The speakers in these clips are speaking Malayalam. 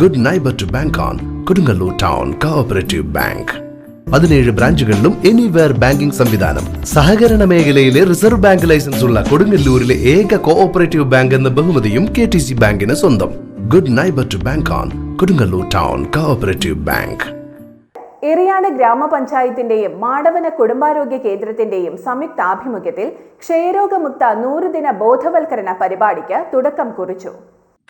Good neighbour to bank on Kodungallur town cooperative bank പതിനേഴ് ബ്രാഞ്ചുകളിലും എനിവെയർ ബാങ്കിംഗ് സംവിധാനം. സഹകരണ മേഖലയിലെ റിസർവ് ബാങ്ക് ലൈസൻസ് ഉള്ള കൊടുങ്ങല്ലൂരിലെ ഏക കോഓപ്പറേറ്റീവ് ബാങ്ക് എന്ന ബഹുമതിയും കെ ടി സി ബാങ്കിന് സ്വന്തം. Good neighbour to bank on Kodungallur town cooperative bank Eriyad ഗ്രാമപഞ്ചായത്തിന്റെയും Madavana കുടുംബാരോഗ്യ കേന്ദ്രത്തിന്റെയും സംയുക്ത ആഭിമുഖ്യത്തിൽ ക്ഷയരോഗമുക്ത നൂറുദിന ബോധവൽക്കരണ പരിപാടിക്ക് തുടക്കം കുറിച്ചു.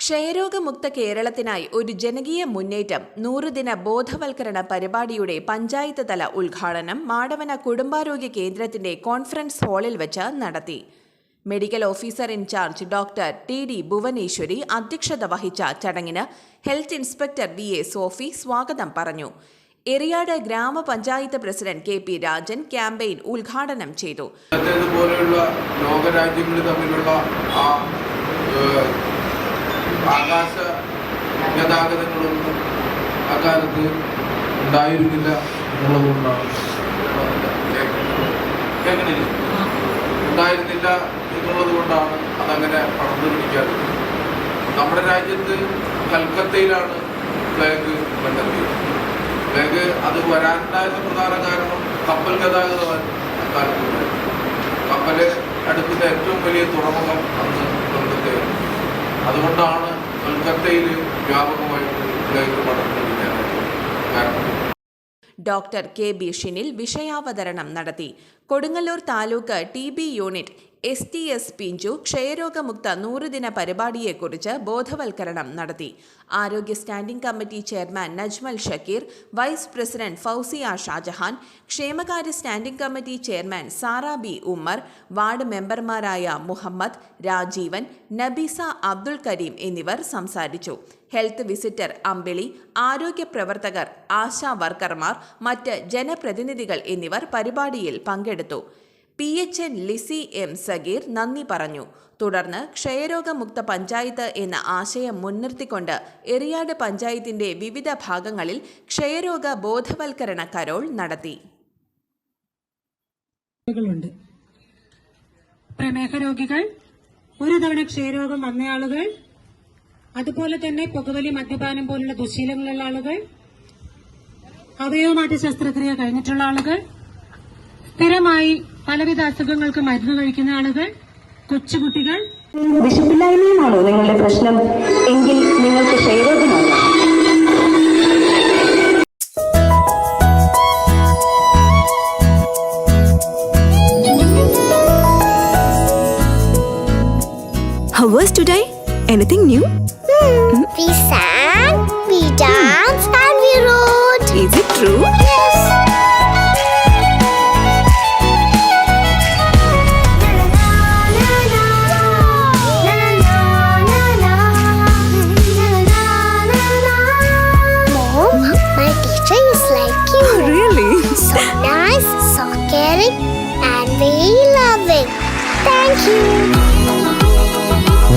ക്ഷയരോഗമുക്ത കേരളത്തിനായി ഒരു ജനകീയ മുന്നേറ്റം നൂറുദിന ബോധവൽക്കരണ പരിപാടിയുടെ പഞ്ചായത്ത് തല ഉദ്ഘാടനം മാടവന കുടുംബാരോഗ്യ കേന്ദ്രത്തിന്റെ കോൺഫറൻസ് ഹാളിൽ വെച്ച് നടത്തി. Medical officer in charge doctor T D Bhuvaneswari അധ്യക്ഷത വഹിച്ച ചടങ്ങിന് health inspector V A Sofi സ്വാഗതം പറഞ്ഞു. Eriyad gramapanchayat president K P Rajan campaign ഉദ്ഘാടനം ചെയ്തു. ആകാശ ഗതാഗതങ്ങളൊന്നും അക്കാലത്ത് ഉണ്ടായിരുന്നില്ല എന്നുള്ളതുകൊണ്ടാണ് കേൾക്കണില്ല ഉണ്ടായിരുന്നില്ല എന്നുള്ളത് കൊണ്ടാണ് അതങ്ങനെ പടർന്നു പിടിക്കാറ് നമ്മുടെ രാജ്യത്ത് കൽക്കത്തയിലാണ് ഫ്ലാഗ് കണ്ടെത്തിയത് ഫ്ലാഗ് അത് വരാനുണ്ടായിരുന്ന പ്രധാന കാരണം കപ്പൽ ഗതാഗതമാണ് അക്കാലത്ത്. കപ്പൽ അടുത്തിന്റെ ഏറ്റവും വലിയ തുറമുഖം അന്ന് കൽക്കത്തയാണ് അതുകൊണ്ടാണ് കൊൽക്കത്തയിൽ ഡോക്ടർ കെ ബി ഷിനിൽ വിഷയാവതരണം നടത്തി. Kodungallur taluk T B unit S T S Pinchu ക്ഷയരോഗമുക്ത നൂറുദിന പരിപാടിയെക്കുറിച്ച് ബോധവൽക്കരണം നടത്തി. ആരോഗ്യ standing committee chairman Najmal Shakeer vice president Fousiya Shajahan ക്ഷേമകാര്യ standing committee chairman Sara B Ummer ward മെമ്പർമാരായ മുഹമ്മദ് രാജീവൻ നബീസ അബ്ദുൾ കരീം എന്നിവർ സംസാരിച്ചു. ഹെൽത്ത് വിസിറ്റർ അമ്പിളി ആരോഗ്യ പ്രവർത്തകർ ആശാ വർക്കർമാർ മറ്റ് ജനപ്രതിനിധികൾ എന്നിവർ പരിപാടിയിൽ പങ്കെടുത്തു. P H N Lissy M Sageer നന്ദി പറഞ്ഞു. തുടർന്ന് ക്ഷയരോഗമുക്ത പഞ്ചായത്ത് എന്ന ആശയം മുൻനിർത്തിക്കൊണ്ട് എറിയാട് പഞ്ചായത്തിന്റെ വിവിധ ഭാഗങ്ങളിൽ ക്ഷയരോഗ ബോധവൽക്കരണ കരോൾ നടത്തി. പ്രമേഹ രോഗികൾ ഒരു തവണ ക്ഷയരോഗം വന്നയാളുകൾ അതുപോലെ തന്നെ പുകവലി മദ്യപാനം പോലുള്ള ദുശീലങ്ങളുള്ള ആളുകൾ അവയവമാറ്റ ശസ്ത്രക്രിയ കഴിഞ്ഞിട്ടുള്ള ആളുകൾ സ്ഥിരമായി പലവിധ അസുഖങ്ങൾക്ക് മരുന്ന് കഴിക്കുന്ന ആളുകൾ കൊച്ചുകുട്ടികൾ വിശപ്പില്ലായ്മയുമാണോ നിങ്ങളുടെ പ്രശ്നം എങ്കിൽ നിങ്ങൾക്ക് ക്ഷയരോഗമാണ് How was today? Anything new? We sang, we danced, and we wrote. Is it true? Yes. And very loving. Thank you.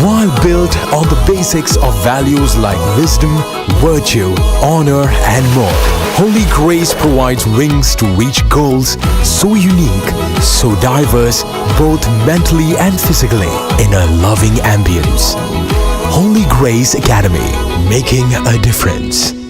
While built on the basics of values like wisdom, virtue, honor, and more, Holy Grace provides wings to reach goals so unique, so diverse, both mentally and physically, in a loving ambience. Holy Grace Academy, making a difference.